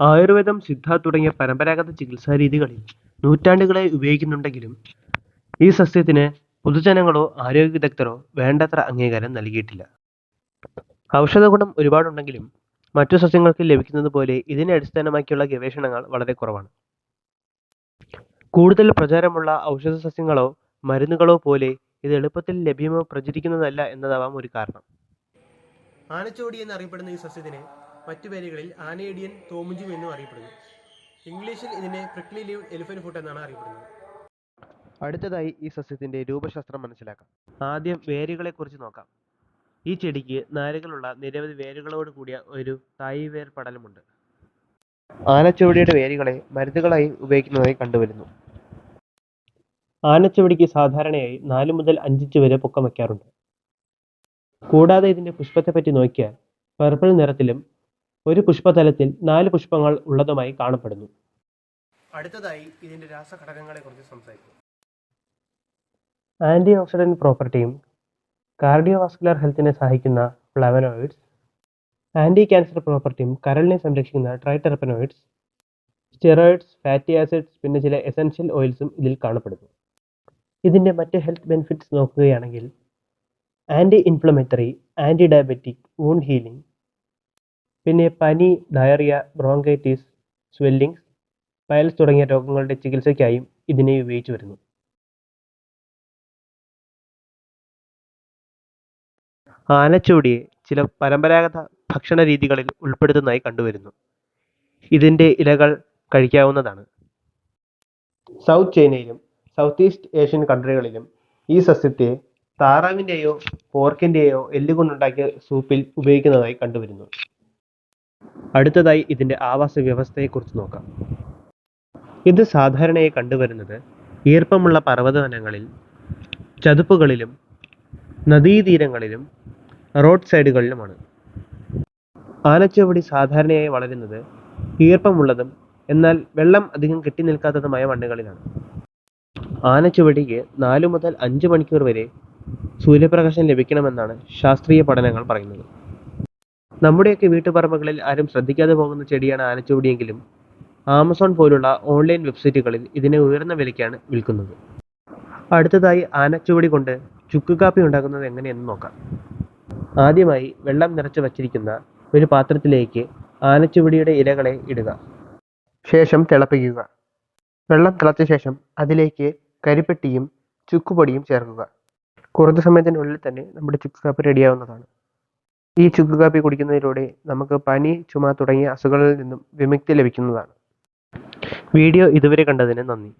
ആയുർവേദം സിദ്ധ തുടങ്ങിയ പരമ്പരാഗത ചികിത്സാ ചികിത്സാരീതികളിൽ നൂറ്റാണ്ടുകളായി ഉപയോഗിക്കുന്നുണ്ടെങ്കിലും ഈ സസ്യത്തിന് പൊതുജനങ്ങളോ ആരോഗ്യ വിദഗ്ധരോ വേണ്ടത്ര അംഗീകാരം നൽകിയിട്ടില്ല. ഔഷധഗുണം ഒരുപാടുണ്ടെങ്കിലും മറ്റു സസ്യങ്ങൾക്ക് ലഭിക്കുന്നത് പോലെ ഇതിനെ അടിസ്ഥാനമാക്കിയുള്ള ഗവേഷണങ്ങൾ വളരെ കുറവാണ്. കൂടുതൽ പ്രചാരമുള്ള ഔഷധ സസ്യങ്ങളോ മരുന്നുകളോ പോലെ ഇത് എളുപ്പത്തിൽ ലഭ്യമോ പ്രചരിക്കുന്നതല്ല എന്നതാവാം ഒരു കാരണം. ആനച്ചോടി എന്നറിയപ്പെടുന്ന ഈ സസ്യത്തിന് മറ്റു പേരുകളിൽ ആനേഡിയൻ തോമുജു എന്നും അറിയപ്പെടുന്നു. ഇംഗ്ലീഷിൽ ഇതിനെ പ്രിക്ലി ലീവ് എലിഫന്റ് ഫുട്ട് എന്നാണ് അറിയപ്പെടുന്നത്. അടുത്തതായി ഈ സസ്യത്തിന്റെ രൂപശാസ്ത്രം മനസ്സിലാക്കാം. ആദ്യം വേരുകളെ കുറിച്ച് നോക്കാം. ഈ ചെടിക്ക് നാരുകളുള്ള നിരവധി വേരുകളോട് കൂടിയ ഒരു തായ് വേർ പടലമുണ്ട്. ആനച്ചുവടിയുടെ വേരുകളെ മരുന്നുകളായി ഉപയോഗിക്കുന്നതായി കണ്ടുവരുന്നു. ആനച്ചുവടിക്ക് സാധാരണയായി നാല് മുതൽ അഞ്ചിഞ്ച് വരെ പൊക്കം വയ്ക്കാറുണ്ട്. കൂടാതെ ഇതിന്റെ പുഷ്പത്തെ പറ്റി നോക്കിയാൽ പർപ്പിൾ നിറത്തിലും ഒരു പുഷ്പതലത്തിൽ നാല് പുഷ്പങ്ങൾ ഉള്ളതുമായി കാണപ്പെടുന്നു. അടുത്തതായി ഇതിന്റെ രാസഘടകങ്ങളെ കുറിച്ച് സംസാരിക്കും. ആന്റി ഓക്സിഡന്റ് പ്രോപ്പർട്ടിയും കാർഡിയോവാസ്കുലർ ഹെൽത്തിനെ സഹായിക്കുന്ന ഫ്ലവനോയിഡ്സ് ആന്റി ക്യാൻസർ പ്രോപ്പർട്ടിയും കരളിനെ സംരക്ഷിക്കുന്ന ട്രൈടെറപ്പനോയിഡ്സ് സ്റ്റെറോയിഡ്സ് ഫാറ്റി ആസിഡ്സ് പിന്നെ ചില എസൻഷ്യൽ ഓയിൽസും ഇതിൽ കാണപ്പെടുന്നു. ഇതിന്റെ മറ്റ് ഹെൽത്ത് ബെനിഫിറ്റ്സ് നോക്കുകയാണെങ്കിൽ anti inflammatory anti diabetic wound healing പിന്നെ പനി ഡയറിയ ബ്രോങ്കൈറ്റിസ് സ്വെല്ലിങ്സ് പയൽസ് തുടങ്ങിയ രോഗങ്ങളുടെ ചികിത്സയ്ക്കായും ഇതിനെ ഉപയോഗിച്ചു വരുന്നു. ആനച്ചൂടിയെ ചില പരമ്പരാഗത ഭക്ഷണ രീതികളിൽ ഉൾപ്പെടുത്തുന്നതായി കണ്ടുവരുന്നു. ഇതിന്റെ ഇലകൾ കഴിക്കാവുന്നതാണ്. സൗത്ത് ചൈനയിലും സൗത്ത് ഈസ്റ്റ് ഏഷ്യൻ കൺട്രികളിലും ഈ സസ്യത്തെ താറാവിന്റെയോ പോർക്കിന്റെയോ എല്ലുകൊണ്ടുണ്ടാക്കിയ സൂപ്പിൽ ഉപയോഗിക്കുന്നതായി കണ്ടുവരുന്നു. അടുത്തതായി ഇതിന്റെ ആവാസ വ്യവസ്ഥയെക്കുറിച്ച് നോക്കാം. ഇത് സാധാരണയായി കണ്ടുവരുന്നത് ഈർപ്പമുള്ള പർവതവനങ്ങളിൽ ചതുപ്പുകളിലും നദീതീരങ്ങളിലും റോഡ് സൈഡുകളിലുമാണ്. ആനച്ചുവടി സാധാരണയായി വളരുന്നത് ഈർപ്പമുള്ളതും എന്നാൽ വെള്ളം അധികം കെട്ടി നിൽക്കാത്തതുമായ മണ്ണുകളിലാണ്. ആനച്ചുവടിക്ക് നാലു മുതൽ അഞ്ച് മണിക്കൂർ വരെ സൂര്യപ്രകാശം ലഭിക്കണമെന്നാണ് ശാസ്ത്രീയ പഠനങ്ങൾ പറയുന്നത്. നമ്മുടെയൊക്കെ വീട്ടുപറമ്പുകളിൽ ആരും ശ്രദ്ധിക്കാതെ പോകുന്ന ചെടിയാണ് ആനച്ചുവടിയെങ്കിലും ആമസോൺ പോലുള്ള ഓൺലൈൻ വെബ്സൈറ്റുകളിൽ ഇതിനെ ഉയർന്ന വിലയ്ക്കാണ് വിൽക്കുന്നത്. അടുത്തതായി ആനച്ചുവടി കൊണ്ട് ചുക്ക് കാപ്പി ഉണ്ടാക്കുന്നത് എങ്ങനെയെന്ന് നോക്കാം. ആദ്യമായി വെള്ളം നിറച്ച് വച്ചിരിക്കുന്ന ഒരു പാത്രത്തിലേക്ക് ആനച്ചുവടിയുടെ ഇലകളെ ഇടുക. ശേഷം തിളപ്പിക്കുക. വെള്ളം തിളച്ച ശേഷം അതിലേക്ക് കരിപ്പെട്ടിയും ചുക്കുപൊടിയും ചേർക്കുക. കുറച്ച് സമയത്തിനുള്ളിൽ തന്നെ നമ്മുടെ ചുക്ക് കാപ്പി റെഡിയാവുന്നതാണ് ഈ ചുക്ക് കാപ്പി കുടിക്കുന്നതിലൂടെ നമുക്ക് പനി ചുമ തുടങ്ങിയ അസുഖങ്ങളിൽ നിന്നും വിമുക്തി ലഭിക്കുന്നതാണ്. വീഡിയോ ഇതുവരെ കണ്ടതിന് നന്ദി.